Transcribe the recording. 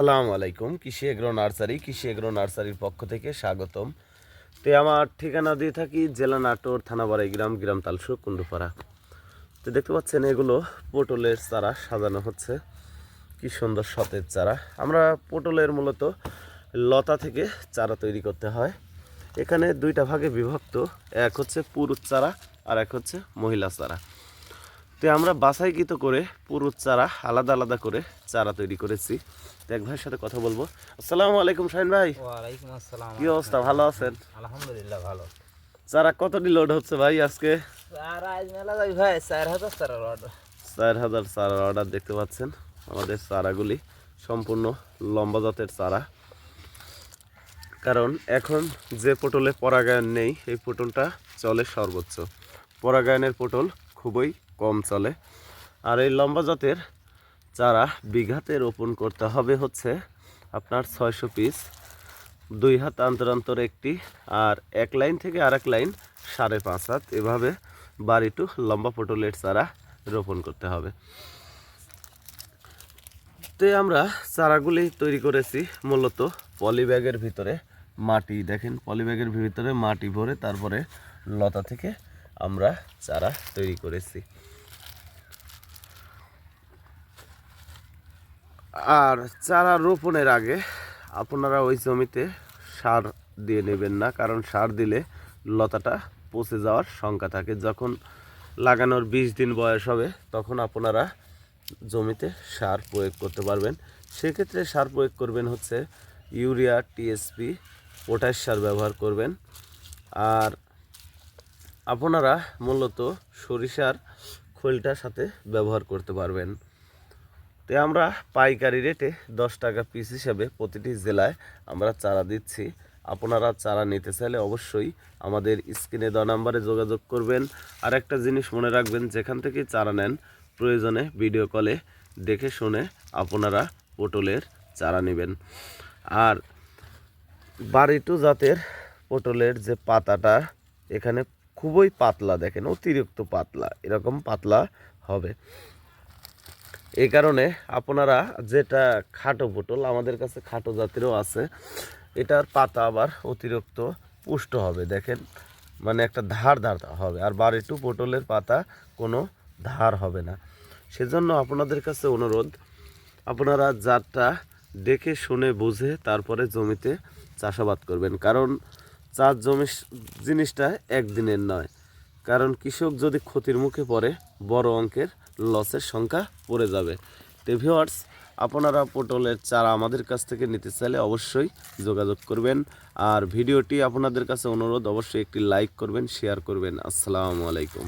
আসসালামু আলাইকুম, কৃষি এগ্রো নার্সারি, কৃষি এগ্রো নার্সারির পক্ষ থেকে স্বাগতম। তো আমার ঠিকানা দিয়ে থাকি জেলা নাটোর, থানাবাড়াই গ্রাম গ্রাম তালসু কুন্ডুপাড়া তো দেখতে পাচ্ছেন এগুলো পটলের চারা, সাজানো হচ্ছে। কি সুন্দর সতেজ চারা। আমরা পটলের মূলত লতা থেকে চারা তৈরি করতে হয়। এখানে দুইটা ভাগে বিভক্ত, এক হচ্ছে পুরুষ চারা আর এক হচ্ছে মহিলা চারা। তো আমরা বাছাইকৃত করে পুরো চারা আলাদা আলাদা করে চারা তৈরি করেছি। তো এক ভাইয়ের সাথে কথা বলব। আসসালামু আলাইকুম শাহিন ভাই। ওয়ালাইকুম আসসালাম। কি অবস্থা? ভালো আছেন? আলহামদুলিল্লাহ ভালো। চারা কতটি লোড হচ্ছে ভাই আজকে? আর আজ মেলা যাই ভাই চার হাজার চার অর্ডার চার হাজার চারার অর্ডার দেখতে পাচ্ছেন আমাদের চারাগুলি। সম্পূর্ণ লম্বা জাতের চারা। কারণ এখন যে পটলে পরাগায়ন নেই এই পটলটা চলে সর্বোচ্চ। পরাগায়নের পটল খুবই কম চলে। আর এই লম্বা জাতের চারা বিঘাতে রোপণ করতে হবে হচ্ছে আপনার ছয়শো পিস। দুই হাত অন্তর অন্তর একটি আর এক লাইন থেকে আরেক লাইন সাড়ে পাঁচ হাত। এভাবে বাড়িটু লম্বা পটলের চারা রোপণ করতে হবে। তো আমরা চারাগুলি তৈরি করেছি মূলত পলি ব্যাগের ভিতরে মাটি। দেখেন পলি ব্যাগের ভিতরে মাটি ভরে তারপরে লতা থেকে আমরা চারা তৈরি করেছি। আর চারা রোপণের আগে আপনারা ওই জমিতে সার দিয়ে নেবেন না, কারণ সার দিলে লতাটা পচে যাওয়ার শঙ্কা থাকে। যখন লাগানোর বিশ দিন বয়স হবে, তখন আপনারা জমিতে সার প্রয়োগ করতে পারবেন। সেক্ষেত্রে সার প্রয়োগ করবেন হচ্ছে ইউরিয়া টিএসপি পটাশ সার ব্যবহার করবেন। আর আপনারা মূলত সরিষার খোলটার সাথে ব্যবহার করতে পারবেন। তো আমরা পাইকারি রেটে দশ টাকা পিস হিসাবে প্রতিটি জেলায় আমরা চারা দিচ্ছি। আপনারা চারা নিতে চাইলে অবশ্যই আমাদের স্ক্রিনে দেওয়া নাম্বারে যোগাযোগ করবেন। আর একটা জিনিস মনে রাখবেন, যেখান থেকে চারা নেন, প্রয়োজনে ভিডিও কলে দেখে শুনে আপনারা পটলের চারা নেবেন। আর বাড়িটু জাতের পটলের যে পাতাটা, এখানে খুবই পাতলা দেখেন, অতিরিক্ত পাতলা, এরকম পাতলা হবে। এই কারণে আপনারা যেটা খাটো পটল, আমাদের কাছে খাটো জাতেরও আছে, এটার পাতা আবার অতিরিক্ত পুষ্ট হবে, দেখেন। মানে একটা ধার ধার হবে, আর বাড়িটু পটলের পাতা কোনো ধার হবে না। সেজন্য আপনাদের কাছে অনুরোধ, আপনারা জাতটা দেখে, শুনে, বুঝে, তারপরে জমিতে চাষাবাদ করবেন। কারণ চাষ জমি জিনিসটা একদিনের নয়। কারণ কৃষক যদি ক্ষতির মুখে পড়ে, বড় অঙ্কের লসের সংখ্যা পড়ে যাবে। তো ভিওয়ার্স আপনারা পটলের চারা আমাদের কাছ থেকে নিতে চাইলে অবশ্যই যোগাযোগ করবেন। আর ভিডিওটি আপনাদের কাছে অনুরোধ, অবশ্যই একটি লাইক করবেন শেয়ার করবেন। আসসালামু আলাইকুম।